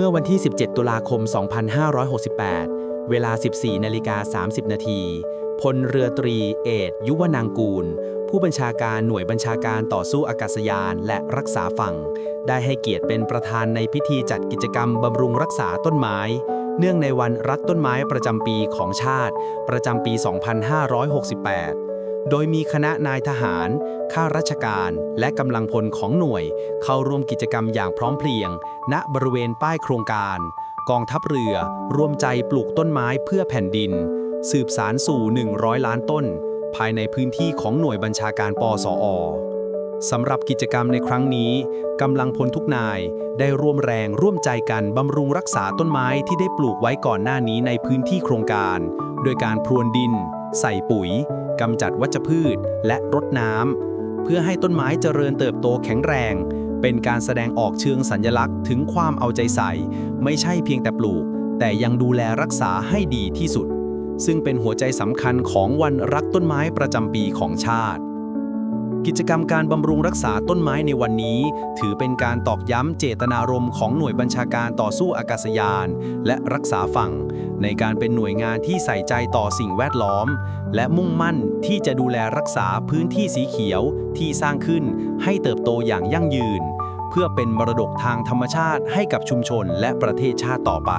เมื่อวันที่ 17 ตุลาคม 2568 เวลา 14นาฬิกา30 นาที พลเรือตรีเอกยุวนางกูล ผู้บัญชาการหน่วยบัญชาการต่อสู้อากาศยานและรักษาฝั่ง ได้ให้เกียรติเป็นประธานในพิธีจัดกิจกรรมบำรุงรักษาต้นไม้ เนื่องในวันรักต้นไม้ประจำปีของชาติ ประจำปี 2568 โดยมีคณะนายทหาร ข้าราชการและกำลังพลของหน่วย เข้าร่วมกิจกรรมอย่างพร้อมเพรียง ณบริเวณป้ายโครงการ กองทัพเรือร่วมใจปลูกต้นไม้เพื่อแผ่นดิน สืบสารสู่ 100 ล้านต้น ภายในพื้นที่ของหน่วยบัญชาการปสอสำหรับกิจกรรมในครั้งนี้กำลังพลทุกนายได้ร่วมแรงร่วมใจกันบำรุงรักษาต้นไม้ที่ได้ปลูกไว้ก่อนหน้านี้ในพื้นที่โครงการ โดยการพรวนดิน ใส่ปุ๋ยกำจัดวัชพืช และรดน้ำเพื่อให้ต้นไม้เจริญเติบโตแข็งแรง เป็นการแสดงออกเชิงสัญลักษณ์ถึงความเอาใจใส่ ไม่ใช่เพียงแต่ปลูก แต่ยังดูแลรักษาให้ดีที่สุด ซึ่งเป็นหัวใจสำคัญของวันรักต้นไม้ประจำปีของชาติ กิจกรรมการบำรุงรักษาต้นไม้ในวันนี้ ถือเป็นการตอกย้ำเจตนารมณ์ของหน่วยบัญชาการต่อสู้อากาศยาน และรักษาฝั่ง ในการเป็นหน่วยงานที่ใส่ใจต่อสิ่งแวดล้อม และมุ่งมั่นที่จะดูแลรักษาพื้นที่สีเขียวที่สร้างขึ้นให้เติบโตอย่างยั่งยืน เพื่อเป็นมรดกทางธรรมชาติให้กับชุมชนและประเทศชาติต่อไป